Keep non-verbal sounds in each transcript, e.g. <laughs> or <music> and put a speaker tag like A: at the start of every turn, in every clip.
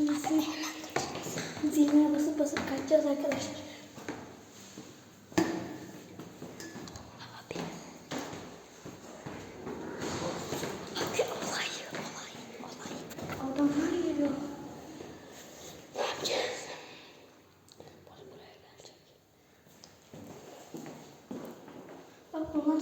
A: Anasını hemen kaçacağız. Basıp basıp kaçacağız arkadaşlar. Abi. Abi olay olay. Adamlar geliyor. Ne yapacağız? Bana buraya gelecek. Bak babam.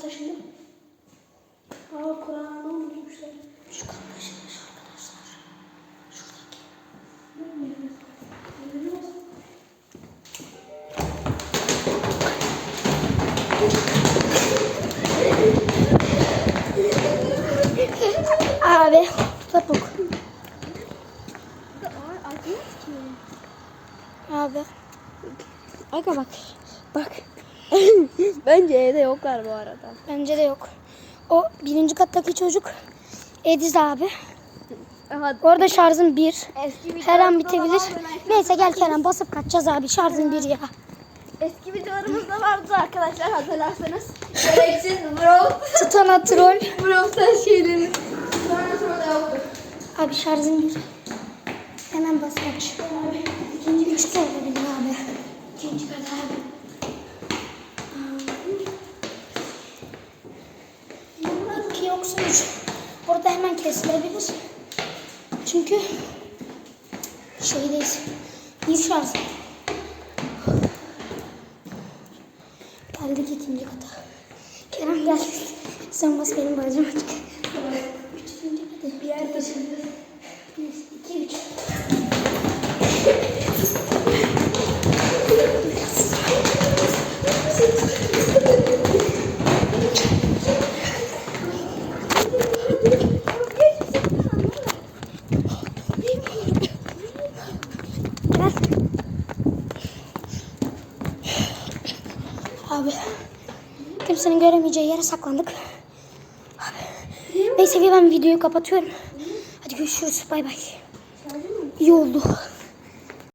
A: <laughs> Abi topuk. Abi. Aga bak. Bak. <laughs>
B: Bence evde yoklar bu arada.
A: Bence de yok. O birinci kattaki çocuk Ediz abi.
B: Aha,
A: Orada şarjım bir. Her an bitebilir. Neyse gel Kerem basıp kaçacağız abi. Şarjım bir ya.
B: Eski videolarımızda vardı arkadaşlar hatırlarsanız. Gereksiz bro.
A: Tutana troll.
B: Brof'tan şeyleri. Sonra sonra yoktu.
A: Abi şarjım bir. Hemen bas kaç. İkinci üç olabilir abi. İkinci kat abi. İki yoksa üç. Orada hemen kesilebilir. Çünkü şeydeyiz. Bir şarj. Geldik ikinci kata. Kerem gel. Sen bas benim bacım açık. Üçüncü kata. Bir yer taşındı. Abi. Kimsenin göremeyeceği yere saklandık. Abi. Neyse ben videoyu kapatıyorum. Hadi görüşürüz. Bay bay. İyi oldu.